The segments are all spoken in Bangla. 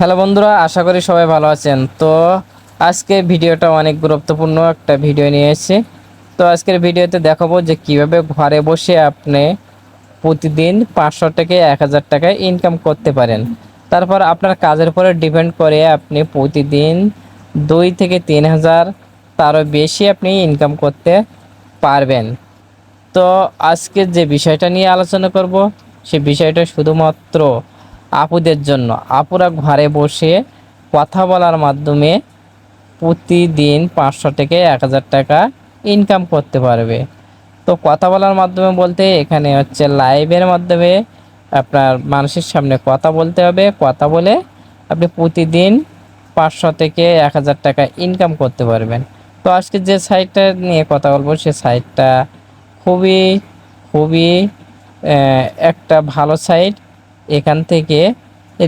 হ্যালো বন্ধুরা, আশা করি সবাই ভালো আছেন। তো আজকে ভিডিওটা অনেক গুরুত্বপূর্ণ একটা ভিডিও নিয়ে এসেছি। তো আজকের ভিডিওতে দেখাবো যে কীভাবে ঘরে বসে আপনি প্রতিদিন পাঁচশো থেকে এক হাজার টাকা ইনকাম করতে পারেন। তারপর আপনার কাজের উপরে ডিপেন্ড করে আপনি প্রতিদিন দুই থেকে তিন হাজার, তারও বেশি আপনি ইনকাম করতে পারবেন। তো আজকে যে বিষয়টা নিয়ে আলোচনা করব, সে বিষয়টা শুধুমাত্র আপুদের জন্য। আপুরা ঘরে বসে কথা বলার মাধ্যমে প্রতিদিন পাঁচশো থেকে এক হাজার টাকা ইনকাম করতে পারবে। তো কথা বলার মাধ্যমে বলতে এখানে হচ্ছে লাইভের মাধ্যমে আপনার মানুষের সামনে কথা বলতে হবে। কথা বলে আপনি প্রতিদিন পাঁচশো থেকে এক হাজার টাকা ইনকাম করতে পারবেন। তো আজকে যে সাইটটা নিয়ে কথা বলব, সে সাইটটা খুবই খুবই একটা ভালো সাইট এখান থেকে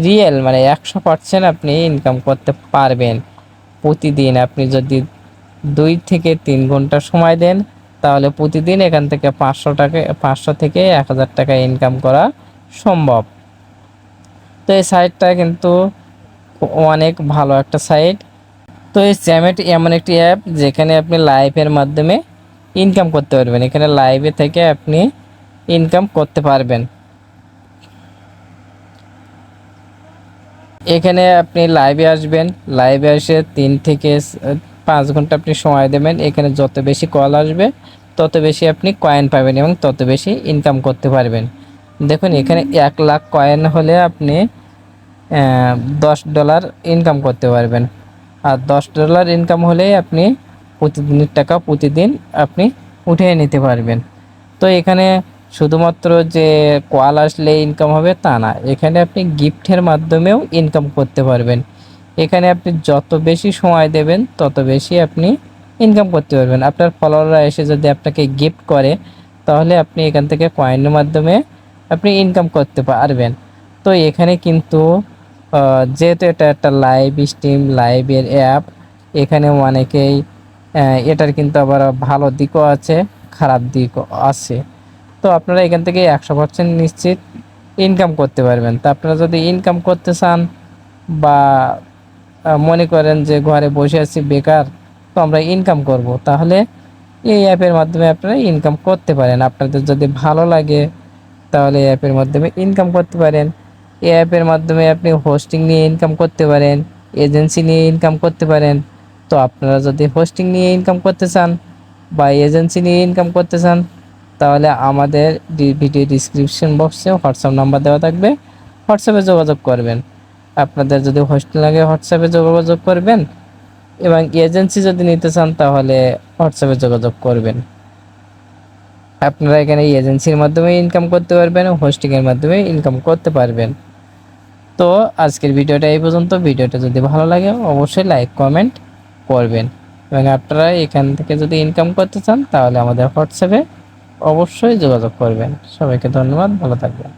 রিয়েল মানে একশো পার্সেন্ট আপনি ইনকাম করতে পারবেন। প্রতিদিন আপনি যদি দুই থেকে তিন ঘণ্টা সময় দেন, তাহলে প্রতিদিন এখান থেকে পাঁচশো টাকা, পাঁচশো থেকে এক হাজার টাকা ইনকাম করা সম্ভব। তো এই সাইটটা কিন্তু অনেক ভালো একটা সাইট তো এই চ্যামেট এমন একটি অ্যাপ যেখানে আপনি লাইভের মাধ্যমে ইনকাম করতে পারবেন। এখানে লাইভে থেকে আপনি ইনকাম করতে পারবেন। এখানে আপনি লাইভে আসবেন। লাইভে এসে তিন থেকে পাঁচ ঘণ্টা আপনি সময় দেবেন। এখানে যত বেশি কল আসবে, তত বেশি আপনি কয়েন পাবেন এবং তত বেশি ইনকাম করতে পারবেন। দেখুন, এখানে এক লাখ কয়েন হলে আপনি দশ ডলার ইনকাম করতে পারবেন। আর দশ ডলার ইনকাম হলে আপনি প্রতিদিনের টাকা প্রতিদিন আপনি উঠিয়ে নিতে পারবেন। তো এখানে শুধুমাত্র যে কল আসলে ইনকাম হবে তা না, এখানে আপনি গিফটের মাধ্যমেও ইনকাম করতে পারবেন। এখানে আপনি যত বেশি সময় দেবেন, তত বেশি আপনি ইনকাম করতে পারবেন। আপনার ফলোয়াররা এসে যদি আপনাকে গিফট করে, তাহলে আপনি এখান থেকে কয়েনের মাধ্যমে আপনি ইনকাম করতে পারবেন। তো এখানে কিন্তু যেহেতু এটা একটা লাইভ স্ট্রিম লাইভের অ্যাপ এখানে অনেকেই এটার কিন্তু আবার ভালো দিকও আছে, খারাপ দিকও আছে। তো আপনারা এখান থেকে একশো পার্সেন্ট নিশ্চিত ইনকাম করতে পারবেন। তো আপনারা যদি ইনকাম করতে চান বা মনে করেন যে ঘরে বসে আছি বেকার, তো আমরা ইনকাম করব। তাহলে এই অ্যাপের মাধ্যমে আপনারা ইনকাম করতে পারেন। আপনাদের যদি ভালো লাগে, তাহলে এই অ্যাপের মাধ্যমে ইনকাম করতে পারেন। এই অ্যাপের মাধ্যমে আপনি হোস্টিং নিয়ে ইনকাম করতে পারেন এজেন্সি নিয়ে ইনকাম করতে পারেন। তো আপনারা যদি হোস্টিং নিয়ে ইনকাম করতে চান বা এজেন্সি নিয়ে ইনকাম করতে চান তাহলে আমাদের ভিডিও ডিসক্রিপশন বক্সে হোয়াটসঅ্যাপ নাম্বার দেওয়া থাকবে। হোয়াটসঅ্যাপে যোগাযোগ করবেন। আপনাদের যদি হোস্টেল লাগে হোয়াটসঅ্যাপে যোগাযোগ করবেন এবং এজেন্সি যদি নিতে চান, তাহলে হোয়াটসঅ্যাপে যোগাযোগ করবেন। আপনারা এখানে এজেন্সির মাধ্যমে ইনকাম করতে পারবেন হোস্টিংয়ের মাধ্যমে ইনকাম করতে পারবেন। তো আজকের ভিডিওটা এই পর্যন্ত। ভিডিওটা যদি ভালো লাগে, অবশ্যই লাইক কমেন্ট করবেন। এবং আপনারা এখান থেকে যদি ইনকাম করতে চান, তাহলে আমাদের হোয়াটসঅ্যাপে অবশ্যই যোগাযোগ করবেন। সবাইকে ধন্যবাদ ভালো থাকবেন।